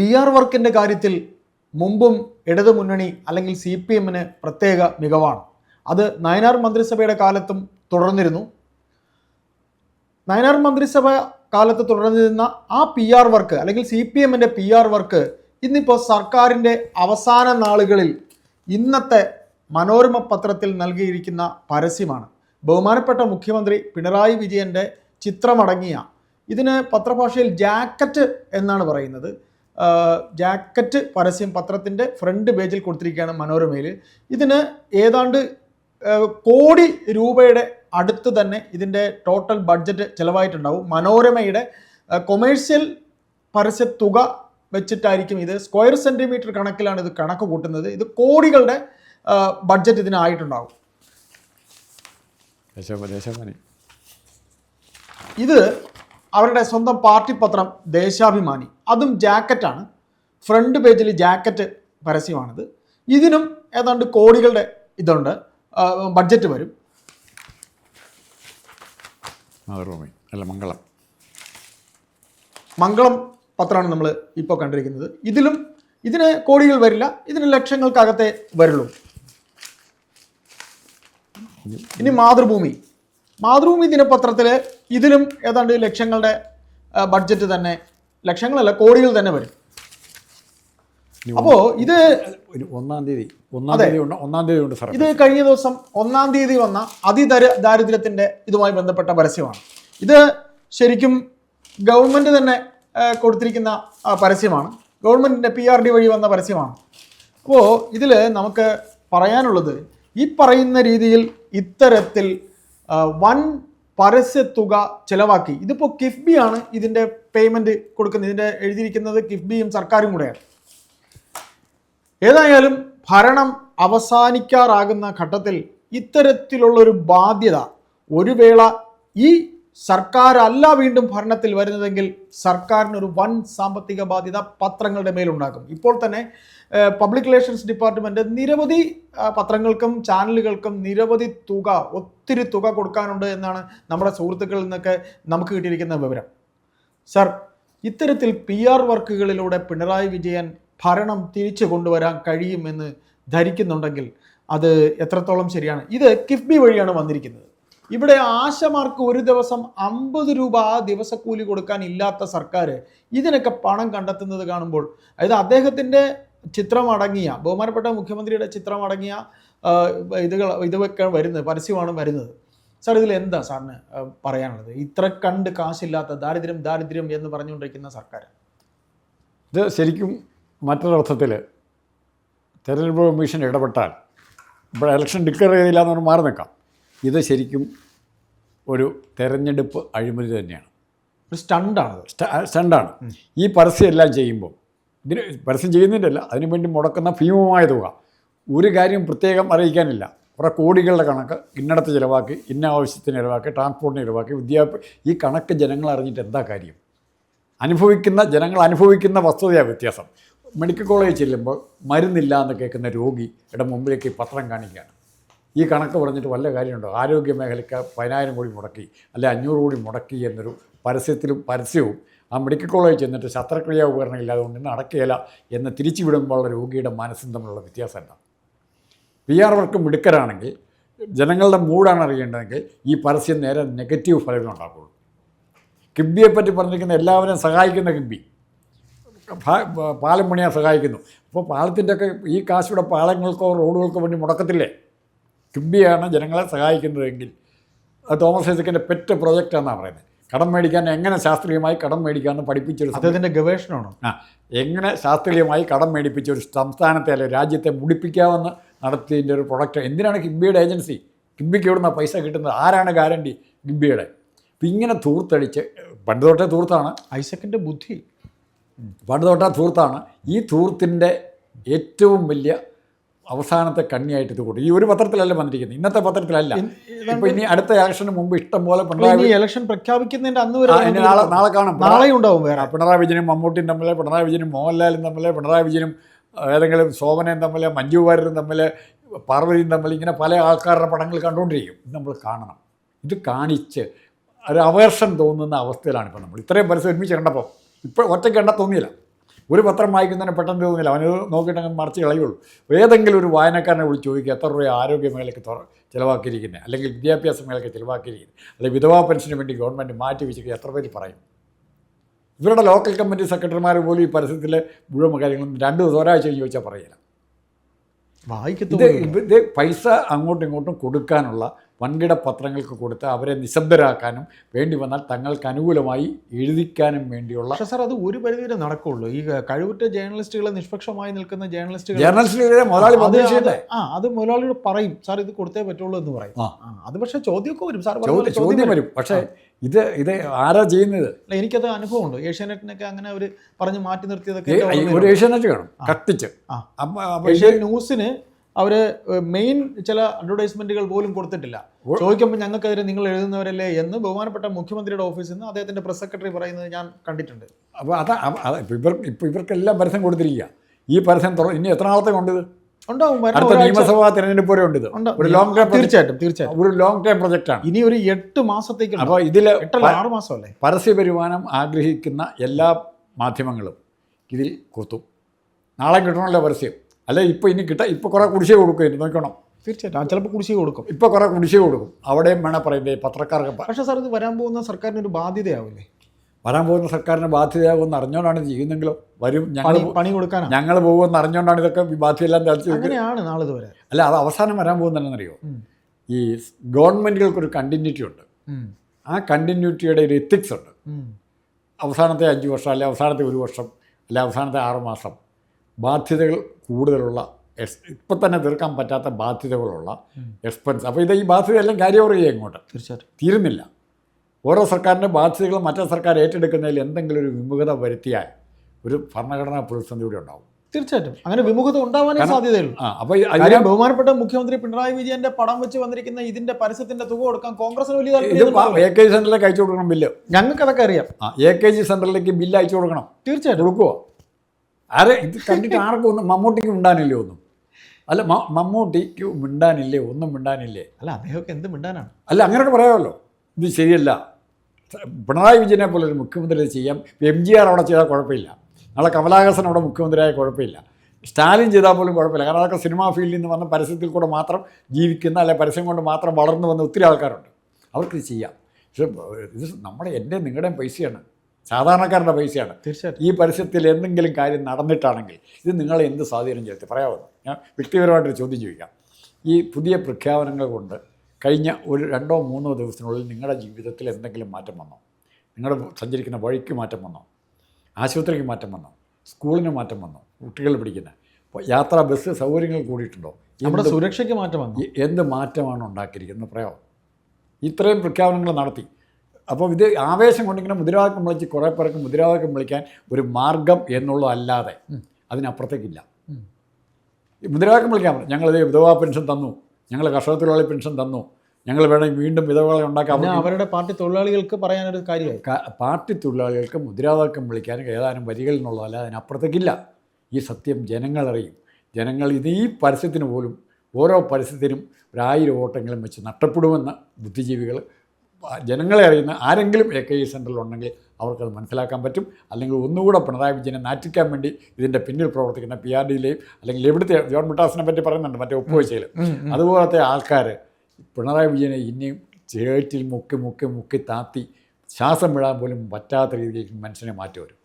P R വർക്കിന്റെ കാര്യത്തിൽ മുമ്പും ഇടതു മുന്നണി അല്ലെങ്കിൽ സി പി എമ്മിന് പ്രത്യേക മികവാണ്. അത് നയനാർ മന്ത്രിസഭയുടെ കാലത്തും തുടർന്നിരുന്നു. നയനാർ മന്ത്രിസഭ കാലത്ത് തുടർന്നിരുന്ന ആ പി ആർ വർക്ക് അല്ലെങ്കിൽ സി പി എമ്മിന്റെ പി ആർ വർക്ക് ഇന്നിപ്പോൾ സർക്കാരിന്റെ അവസാന നാളുകളിൽ ഇന്നത്തെ മനോരമ പത്രത്തിൽ നൽകിയിരിക്കുന്ന പരസ്യമാണ്. ബഹുമാനപ്പെട്ട മുഖ്യമന്ത്രി പിണറായി വിജയന്റെ ചിത്രമടങ്ങിയ ഇതിന് പത്രഭാഷയിൽ ജാക്കറ്റ് എന്നാണ് പറയുന്നത്. ജാക്കറ്റ് പരസ്യം പത്രത്തിന്റെ ഫ്രണ്ട് പേജിൽ കൊടുത്തിരിക്കുകയാണ് മനോരമയിൽ. ഇതിന് ഏതാണ്ട് കോടി രൂപയുടെ അടുത്ത് തന്നെ ഇതിന്റെ ടോട്ടൽ ബഡ്ജറ്റ് ചിലവായിട്ടുണ്ടാവും. മനോരമയുടെ കൊമേഴ്ഷ്യൽ പരസ്യ തുക വെച്ചിട്ടായിരിക്കും ഇത്. സ്ക്വയർ സെന്റിമീറ്റർ കണക്കിലാണ് ഇത് കണക്ക് കൂട്ടുന്നത്. ഇത് കോടികളുടെ ബഡ്ജറ്റ് ഇതിനായിട്ടുണ്ടാവും. ഇത് അവരുടെ സ്വന്തം പാർട്ടി പത്രം ദേശാഭിമാനി. അതും ജാക്കറ്റാണ്. ഫ്രണ്ട് പേജിൽ ജാക്കറ്റ് പരസ്യമാണിത്. ഇതിനും ഏതാണ്ട് കോടികളുടെ ഇതുണ്ട്. ബഡ്ജറ്റ് വരും. അല്ല മംഗളം. മംഗളം പത്രമാണ് നമ്മൾ ഇപ്പോൾ കണ്ടിരിക്കുന്നത്. ഇതിലും ഇതിന് കോടികൾ വരില്ല. ഇതിന് ലക്ഷങ്ങൾക്കകത്തെ വരുള്ളൂ. ഇനി മാതൃഭൂമി. മാതൃഭൂമി ദിനപത്രത്തിൽ ഇതിലും ഏതാണ്ട് ലക്ഷങ്ങളുടെ ബഡ്ജറ്റ് തന്നെ ലക്ഷങ്ങളല്ല കോടികൾ തന്നെ വരും. അപ്പോ ഇത് ഒന്നാം തീയതി ഒന്നാം തീയതി ഒന്നാം തീയതി ഉണ്ട് സാർ ഇത് കഴിഞ്ഞ ദിവസം ഒന്നാം തീയതി വന്ന അതിദര ദാരിദ്ര്യത്തിന്റെ ഇതുമായി ബന്ധപ്പെട്ട പരസ്യമാണ്. ഇത് ശരിക്കും ഗവൺമെന്റ് തന്നെ കൊടുത്തിരിക്കുന്ന പരസ്യമാണ്. ഗവൺമെന്റിന്റെ പി ആർ ഡി വഴി വന്ന പരസ്യമാണ്. അപ്പോൾ ഇതിൽ നമുക്ക് പറയാനുള്ളത് ഈ പറയുന്ന രീതിയിൽ ഇത്തരത്തിൽ വൻ പരസ്യത്തുക ചിലവാക്കി. ഇതിപ്പോൾ ആണ് ഇതിന്റെ പേയ്മെന്റ് കൊടുക്കുന്നത്. ഇതിന്റെ എഴുതിയിരിക്കുന്നത് കിഫ്ബിയും സർക്കാരും കൂടെയാണ്. ഏതായാലും ഭരണം അവസാനിക്കാറാകുന്ന ഘട്ടത്തിൽ ഇത്തരത്തിലുള്ളൊരു ബാധ്യത ഒരു വേള ഈ സർക്കാരല്ല വീണ്ടും ഭരണത്തിൽ വരുന്നതെങ്കിൽ സർക്കാരിനൊരു വൻ സാമ്പത്തിക ബാധ്യത പത്രങ്ങളുടെ മേലുണ്ടാക്കും ഇപ്പോൾ തന്നെ പബ്ലിക് റിലേഷൻസ് ഡിപ്പാർട്ട്മെന്റ് നിരവധി പത്രങ്ങൾക്കും ചാനലുകൾക്കും നിരവധി തുക ഒത്തിരി തുക കൊടുക്കാനുണ്ട് എന്നാണ് നമ്മുടെ സുഹൃത്തുക്കളിൽ നിന്നൊക്കെ നമുക്ക് കിട്ടിയിരിക്കുന്ന വിവരം. സർ ഇത്തരത്തിൽ പി ആർ വർക്കുകളിലൂടെ പിണറായി വിജയൻ ഭരണം തിരിച്ചു കൊണ്ടുവരാൻ കഴിയുമെന്ന് ധരിക്കുന്നുണ്ടെങ്കിൽ അത് എത്രത്തോളം ശരിയാണ്? ഇത് കിഫ്ബി വഴിയാണ് വന്നിരിക്കുന്നത്. ഇവിടെ ആശമാർക്ക് ഒരു ദിവസം അമ്പത് രൂപ ആ ദിവസക്കൂലി കൊടുക്കാൻ ഇല്ലാത്ത സർക്കാർ ഇതിനൊക്കെ പണം കണ്ടെത്തുന്നത് കാണുമ്പോൾ അതായത് അദ്ദേഹത്തിന്റെ ചിത്രമടങ്ങിയ ബഹുമാനപ്പെട്ട മുഖ്യമന്ത്രിയുടെ ചിത്രമടങ്ങിയ ഇതുകൾ ഇതൊക്കെ വരുന്നത് പരസ്യമാണ് വരുന്നത്. സാർ ഇതിൽ എന്താ സാറിന് പറയാനുള്ളത്? ഇത്ര കണ്ട് കാശില്ലാത്ത ദാരിദ്ര്യം ദാരിദ്ര്യം എന്ന് പറഞ്ഞുകൊണ്ടിരിക്കുന്ന സർക്കാർ ഇത് ശരിക്കും മറ്റൊരർത്ഥത്തിൽ തെരഞ്ഞെടുപ്പ് കമ്മീഷൻ ഇടപെട്ടാൽ ഇപ്പോൾ ഇലക്ഷൻ ഡിക്ലെയർ ചെയ്തില്ല എന്ന് പറഞ്ഞ് മാറി നിൽക്കാം. ഇത് ശരിക്കും ഒരു തെരഞ്ഞെടുപ്പ് അഴിമതി തന്നെയാണ്. ഒരു സ്റ്റണ്ടാണ്. സ്റ്റണ്ടാണ് ഈ പരസ്യം എല്ലാം ചെയ്യുമ്പോൾ ഇതിന് പരസ്യം ചെയ്യുന്നില്ല അതിനു വേണ്ടി മുടക്കുന്ന ഭീമമായ തുക. ഒരു കാര്യം പ്രത്യേകം അറിയിക്കാനില്ല. കുറേ കോടികളുടെ കണക്ക് ഇന്നടത്ത് ചിലവാക്കി ഇന്ന ആവശ്യത്തിന് ചിലവാക്കി ട്രാൻസ്പോർട്ടിന് ചിലവാക്കി വിദ്യാഭ്യാസ ഈ കണക്ക് ജനങ്ങൾ അറിഞ്ഞിട്ട് എന്താ കാര്യം? അനുഭവിക്കുന്ന ജനങ്ങൾ അനുഭവിക്കുന്ന വസ്തുതയാണ് വ്യത്യാസം. മെഡിക്കൽ കോളേജ് ചെല്ലുമ്പോൾ മരുന്നില്ല എന്ന് കേൾക്കുന്ന രോഗിയുടെ മുമ്പിലേക്ക് പത്രം കാണിക്കുകയാണ്. ഈ കണക്ക് പറഞ്ഞിട്ട് വല്ല കാര്യമുണ്ടോ? ആരോഗ്യ മേഖലയ്ക്ക് പതിനായിരം കോടി മുടക്കി അല്ലെ അഞ്ഞൂറ് കോടി മുടക്കി എന്നൊരു പരസ്യത്തിലും പരസ്യവും ആ മെഡിക്കൽ കോളേജിൽ ചെന്നിട്ട് ശസ്ത്രക്രിയാ ഉപകരണം ഇല്ലാതെ കൊണ്ട് ഇന്ന് അടക്കുകയില്ല എന്ന് തിരിച്ചു വിടുമ്പോഴുള്ള രോഗിയുടെ മനസ്സും തമ്മിലുള്ള വ്യത്യാസം എന്താ പി ആർ വർക്ക് മിടുക്കരാണെങ്കിൽ ജനങ്ങളുടെ മൂടാണ് അറിയേണ്ടതെങ്കിൽ ഈ പരസ്യം നേരെ നെഗറ്റീവ് ഫലങ്ങൾ ഉണ്ടാക്കുള്ളൂ. കിബിയെ പറ്റി പറഞ്ഞിരിക്കുന്ന എല്ലാവരെയും സഹായിക്കുന്ന കിബി. പാലം പണിയാൻ സഹായിക്കുന്നു. അപ്പോൾ പാലത്തിന്റെ ഒക്കെ ഈ കാശിവിടെ പാലങ്ങൾക്കോ റോഡുകൾക്കോ വേണ്ടി മുടക്കത്തില്ലേ? കിബിയാണ് ജനങ്ങളെ സഹായിക്കുന്നതെങ്കിൽ അത് തോമസ് ഐസക്കിന്റെ പെറ്റ് പ്രൊജക്റ്റ് എന്നാണ് പറയുന്നത്. കടം മേടിക്കാൻ എങ്ങനെ ശാസ്ത്രീയമായി കടം മേടിക്കാമെന്ന് പഠിപ്പിച്ചൊരു അദ്ദേഹത്തിന്റെ ഗവേഷണമാണോ? ആ എങ്ങനെ ശാസ്ത്രീയമായി കടം മേടിപ്പിച്ച ഒരു സംസ്ഥാനത്തെ അല്ലെങ്കിൽ രാജ്യത്തെ മുടിപ്പിക്കാമെന്ന് നടത്തിയതിന്റെ ഒരു പ്രൊഡക്റ്റ്. എന്തിനാണ് കിബിയുടെ ഏജൻസി? കിബിക്ക് എവിടുന്ന പൈസ കിട്ടുന്നത്? ആരാണ് ഗ്യാരണ്ടി കിബിയുടെ? അപ്പം ഇങ്ങനെ തൂർത്തടിച്ച് പണ്ട് തൊട്ടേ തൂർത്താണ്. ഐസക്കിന്റെ ബുദ്ധി. പണ്ട് തൊട്ടേ തൂർത്താണ്. ഈ തൂർത്തിന്റെ ഏറ്റവും വലിയ അവസാനത്തെ കണ്ണിയായിട്ട് ഇത് കൂട്ടും ഈ ഒരു പത്രത്തിലല്ല വന്നിരിക്കുന്നത്. ഇന്നത്തെ പത്രത്തിലല്ല. ഇപ്പൊ ഇനി അടുത്ത ഇലക്ഷന് മുമ്പ് ഇഷ്ടം പോലെ പിണറായി ഇലക്ഷൻ പ്രഖ്യാപിക്കുന്നതിന്റെ അന്ന് വരെ നാളെ നാളെ കാണും. നാളെ ഉണ്ടാവും വേറെ. പിണറായി വിജയനും മമ്മൂട്ടിയും തമ്മിൽ പിണറായി വിജയനും മോഹൻലാലും തമ്മിൽ പിണറായി വിജയനും ഏതെങ്കിലും ശോഭനയും തമ്മിൽ മഞ്ജു വാര്യരും തമ്മിൽ പാർവതിയും തമ്മിൽ ഇങ്ങനെ പല ആൾക്കാരുടെ പടങ്ങൾ കണ്ടുകൊണ്ടിരിക്കും. ഇത് നമ്മൾ കാണണം. ഇത് കാണിച്ച് ഒരു അവേർഷൻ തോന്നുന്ന അവസ്ഥയിലാണ് ഇപ്പോൾ നമ്മൾ. ഇത്രയും പരസ്യം ഒരുമിച്ച് കണ്ടപ്പോൾ ഇപ്പോൾ ഒറ്റയ്ക്ക് കണ്ടാൽ തോന്നിയില്ല. ഒരു പത്രം വായിക്കുന്നതിന് പെട്ടെന്ന് തോന്നില്ല. അവന് നോക്കിയിട്ട് അങ്ങ് മറിച്ച് കളയുള്ളൂ. ഏതെങ്കിലും ഒരു വായനക്കാരനെ വിളിച്ച് ചോദിക്കുക എത്ര രൂപ ആരോഗ്യ മേഖലയ്ക്ക് തുറ ചിലവാക്കിയിരിക്കുന്നത് അല്ലെങ്കിൽ വിദ്യാഭ്യാസ മേഖലയ്ക്ക് ചിലവാക്കിയിരിക്കുന്നത് അല്ലെങ്കിൽ വിധവാ പെൻഷന് വേണ്ടി ഗവൺമെന്റ് മാറ്റി വെച്ചിട്ട് എത്ര പേര് പറയും? ഇവരുടെ ലോക്കൽ കമ്മിറ്റി സെക്രട്ടറിമാർ പോലും ഈ പരസ്യത്തിലെ മുഴുവൻ കാര്യങ്ങളും രണ്ട് ദിവസം ഒരാഴ്ച കഴിഞ്ഞ് ചോദിച്ചാൽ പറയില്ല വായിക്കത്തില്ല ഇത് പൈസ അങ്ങോട്ടും ഇങ്ങോട്ടും കൊടുക്കാനുള്ള വൻകിട പത്രങ്ങൾക്ക് കൊടുത്ത് അവരെ നിശബ്ദരാക്കാനും വേണ്ടി വന്നാൽ തങ്ങൾക്ക് അനുകൂലമായി എഴുതിക്കാനും വേണ്ടിയുള്ള സർ സാർ അത് ഒരു പരിധിവരെ നടക്കുള്ളൂ. ഈ കഴിവുറ്റ ജേർണലിസ്റ്റുകളെ നിഷ്പക്ഷമായി നിൽക്കുന്ന ജേർണലിസ്റ്റുകൾ ജേർണലിസ്റ്റുകളെ മുതലാളി ആ അത് മുതലാളിയോട് പറയും സാർ ഇത് കൊടുത്തേ പറ്റുള്ളൂ എന്ന് പറയും. അത് പക്ഷേ ചോദ്യമൊക്കെ വരും. സാർ ചോദ്യം വരും. പക്ഷേ ഇത് ഇത് ആരാ ചെയ്യുന്നത്? എനിക്കത് അനുഭവമുണ്ട്. ഏഷ്യാനെറ്റിനൊക്കെ അങ്ങനെ ഒരു പറഞ്ഞ് മാറ്റി നിർത്തിയതൊക്കെ ഒരു ഏഷ്യാനെറ്റ് കാണും കത്തിച്ച്. ന്യൂസിന് അവർ മെയിൻ ചില അഡ്വർടൈസ്മെന്റുകൾ പോലും കൊടുത്തിട്ടില്ല. ചോദിക്കുമ്പോൾ ഞങ്ങൾക്കെതിരെ നിങ്ങൾ എഴുതുന്നവരല്ലേ എന്ന് ബഹുമാനപ്പെട്ട മുഖ്യമന്ത്രിയുടെ ഓഫീസിൽ നിന്ന് അദ്ദേഹത്തിന്റെ പ്രസ് സെക്രട്ടറി പറയുന്നത് ഞാൻ കണ്ടിട്ടുണ്ട്. അപ്പോൾ അതാ ഇവർ ഇപ്പോൾ ഇവർക്കെല്ലാം പരസ്യം കൊടുത്തിരിക്കുക. ഈ പരസ്യം തുറ ഇനി എത്ര നാളത്തെ കൊണ്ടത് അടുത്ത നിയമസഭാ തിരഞ്ഞെടുപ്പ് വരെ ഉണ്ട്? ഒരു ലോങ് ടേം തീർച്ചയായിട്ടും തീർച്ചയായിട്ടും. ഒരു ലോങ് ടൈം പ്രൊജക്റ്റാണ് ഇനി ഒരു എട്ട് മാസത്തേക്ക് അപ്പോൾ ഇതിൽ ആറ് മാസമല്ലേ? പരസ്യ വരുമാനം ആഗ്രഹിക്കുന്ന എല്ലാ മാധ്യമങ്ങളും ഇതിൽ കൊത്തും. നാളെ കിട്ടണമല്ലോ പരസ്യം. അല്ലെ ഇപ്പോൾ ഇനി കിട്ട ഇപ്പോൾ കുറേ കുടിശ്ശിക കൊടുക്കും നോക്കണം തീർച്ചയായിട്ടും. ചിലപ്പോൾ കുടിശ്ശിക കൊടുക്കും. ഇപ്പോൾ കുറേ കുടിശ്ശിക കൊടുക്കും. അവിടെയും വേണം പറയുന്നത് പത്രക്കാർക്ക് പക്ഷേ സാർ ഇത് വരാൻ പോകുന്ന സർക്കാരിന് ഒരു ബാധ്യതയാവില്ലേ? വരാൻ പോകുന്ന സർക്കാരിന് ബാധ്യതയാകുമെന്ന് അറിഞ്ഞുകൊണ്ടാണ് ചെയ്യുന്നെങ്കിലോ വരും. ഞങ്ങൾ പണി കൊടുക്കാൻ ഞങ്ങൾ പോകുമെന്ന് അറിഞ്ഞുകൊണ്ടാണ് ഇതൊക്കെ ബാധ്യതയെല്ലാം തളിച്ച് നാളെ ഇത് വരെ അല്ല അത് അവസാനം വരാൻ പോകുന്നതെന്നറിയോ. ഈ ഗവൺമെന്റുകൾക്കൊരു കണ്ടിന്യൂറ്റി ഉണ്ട്. ആ കണ്ടിന്യൂറ്റിയുടെ ഒരു എത്തിക്സ് ഉണ്ട്. അവസാനത്തെ അഞ്ച് വർഷം അല്ലെ അവസാനത്തെ ഒരു വർഷം അല്ലെ അവസാനത്തെ ആറ് മാസം ബാധ്യതകൾ കൂടുതലുള്ള എക്സ് ഇപ്പം തന്നെ തീർക്കാൻ പറ്റാത്ത ബാധ്യതകളുള്ള എക്സ്പെൻസ്. അപ്പോൾ ഇത് ഈ ബാധ്യതയെല്ലാം ക്യാരി ഓവർ ചെയ്യുക ഇങ്ങോട്ട്. തീർച്ചയായിട്ടും. തീരുന്നില്ല. ഓരോ സർക്കാരിന്റെ ബാധ്യതകൾ മറ്റേ സർക്കാർ ഏറ്റെടുക്കുന്നതിൽ എന്തെങ്കിലും ഒരു വിമുഖത വരുത്തിയാൽ ഒരു ഭരണഘടനാ പ്രതിസന്ധി കൂടി ഉണ്ടാവും. തീർച്ചയായിട്ടും. അങ്ങനെ വിമുഖത ഉണ്ടാവാനേ സാധ്യതയുള്ളൂ. അപ്പോൾ ബഹുമാനപ്പെട്ട മുഖ്യമന്ത്രി പിണറായി വിജയന്റെ പടം വെച്ച് വന്നിരിക്കുന്ന ഇതിന്റെ പരസ്യത്തിന്റെ തുക കൊടുക്കാൻ കോൺഗ്രസിന് വലിയ എ കെ ജി സെന്ററിലേക്ക് അയച്ചു കൊടുക്കണം ബില്ല്. ഞങ്ങൾക്ക് അതൊക്കെ അറിയാം. ആ എ കെ ജി സെന്ററിലേക്ക് ബില്ല് അയച്ചു കൊടുക്കണം. തീർച്ചയായിട്ടും. കൊടുക്കുമോ ആരെ? ഇത് കണ്ടിട്ട് ആർക്കും ഒന്നും മമ്മൂട്ടിക്ക് മിണ്ടാനില്ലേ ഒന്നും? അല്ല മമ്മൂട്ടിക്ക് മിണ്ടാനില്ലേ? ഒന്നും മിണ്ടാനില്ലേ? അല്ല അദ്ദേഹമൊക്കെ എന്ത് മിണ്ടാനാണ്? അല്ല അങ്ങനെയൊക്കെ പറയാമല്ലോ. ഇത് ശരിയല്ല. പിണറായി വിജയനെ പോലെ ഒരു മുഖ്യമന്ത്രി ചെയ്യാം. എം ജി ആർ അവിടെ ചെയ്താൽ കുഴപ്പമില്ല. നാളെ കമലഹാസൻ അവിടെ മുഖ്യമന്ത്രിയായ കുഴപ്പമില്ല. സ്റ്റാലിൻ ചെയ്താൽ പോലും കുഴപ്പമില്ല. കാരണം അതൊക്കെ സിനിമാ ഫീൽഡിൽ നിന്ന് വന്ന പരസ്യത്തിൽ കൂടെ മാത്രം ജീവിക്കുന്ന അല്ലെ പരസ്യം കൊണ്ട് മാത്രം വളർന്നു വന്ന ഒത്തിരി ആൾക്കാരുണ്ട്. അവർക്ക് ചെയ്യാം. പക്ഷേ ഇത് നമ്മുടെ എന്റെ നിങ്ങളുടെയും പൈസയാണ്. സാധാരണക്കാരുടെ പൈസയാണ്. തീർച്ചയായിട്ടും. ഈ പരസ്യത്തിൽ എന്തെങ്കിലും കാര്യം നടന്നിട്ടാണെങ്കിൽ ഇത് നിങ്ങളെ എന്ത് സ്വാധീനം ചെലുത്തി? പറയാമോ ഞാൻ വ്യക്തിപരമായിട്ടൊരു ചോദ്യം ചോദിക്കാം. ഈ പുതിയ പ്രഖ്യാപനങ്ങൾ കൊണ്ട് കഴിഞ്ഞ ഒരു രണ്ടോ മൂന്നോ ദിവസത്തിനുള്ളിൽ നിങ്ങളുടെ ജീവിതത്തിൽ എന്തെങ്കിലും മാറ്റം വന്നോ? നിങ്ങളുടെ സഞ്ചരിക്കുന്ന വഴിക്ക് മാറ്റം വന്നോ? ആശുപത്രിക്ക് മാറ്റം വന്നോ? സ്കൂളിന് മാറ്റം വന്നോ? കുട്ടികൾ പിടിക്കുന്ന യാത്രാ ബസ് സൗകര്യങ്ങൾ കൂടിയിട്ടുണ്ടോ? നമ്മുടെ സുരക്ഷയ്ക്ക് മാറ്റം വന്നു? എന്ത് മാറ്റമാണ് ഉണ്ടാക്കിയിരിക്കുന്നത്? പറയാമോ ഇത്രയും പ്രഖ്യാപനങ്ങൾ നടത്തി. അപ്പോൾ ഇത് ആവേശം കൊണ്ടിങ്ങനെ മുദ്രാവാക്യം വിളിച്ച് കുറേ പേർക്ക് മുദ്രാവാക്യം വിളിക്കാൻ ഒരു മാർഗം എന്നുള്ളതല്ലാതെ അതിനപ്പുറത്തേക്കില്ല. മുദ്രാവാക്യം വിളിക്കാൻ പറഞ്ഞു. ഞങ്ങളിത് വിധവാ പെൻഷൻ തന്നു. ഞങ്ങൾ കർഷക തൊഴിലാളി പെൻഷൻ തന്നു. ഞങ്ങൾ വേണമെങ്കിൽ വീണ്ടും വിധവകളെ ഉണ്ടാക്കാം അവരുടെ പാർട്ടി തൊഴിലാളികൾക്ക് പറയാനൊരു കാര്യമായി. പാർട്ടി തൊഴിലാളികൾക്ക് മുദ്രാവാക്യം വിളിക്കാൻ ഏതാനും വരികളിൽ നിന്നുള്ളതല്ല അതിനപ്പുറത്തേക്കില്ല. ഈ സത്യം ജനങ്ങളറിയും ജനങ്ങൾ ഇത് ഈ പരസ്യത്തിന് പോലും ഓരോ പരസ്യത്തിനും ഒരായിരം ഓട്ടെങ്കിലും വെച്ച് നഷ്ടപ്പെടുമെന്ന് ബുദ്ധിജീവികൾ ജനങ്ങളെ അറിയുന്ന ആരെങ്കിലും എ കെ ഇ സെന്ററിലുണ്ടെങ്കിൽ അവർക്കത് മനസ്സിലാക്കാൻ പറ്റും. അല്ലെങ്കിൽ ഒന്നുകൂടെ പിണറായി വിജയനെ നാറ്റിക്കാൻ വേണ്ടി ഇതിന്റെ പിന്നിൽ പ്രവർത്തിക്കുന്ന പി ആർ ഡിയിലെയും അല്ലെങ്കിൽ എവിടുത്തെ ജോൺ മുട്ടാസിനെ പറ്റി പറയുന്നുണ്ട് മറ്റേ ഒപ്പുവെച്ചയിൽ അതുപോലത്തെ ആൾക്കാർ പിണറായി വിജയനെ ഇനിയും ചേറ്റിൽ മുക്കി മുക്കി മുക്കി താത്തി ശ്വാസം വിടാൻ പോലും പറ്റാത്ത രീതിയിലേക്ക് മനുഷ്യനെ മാറ്റി വരും.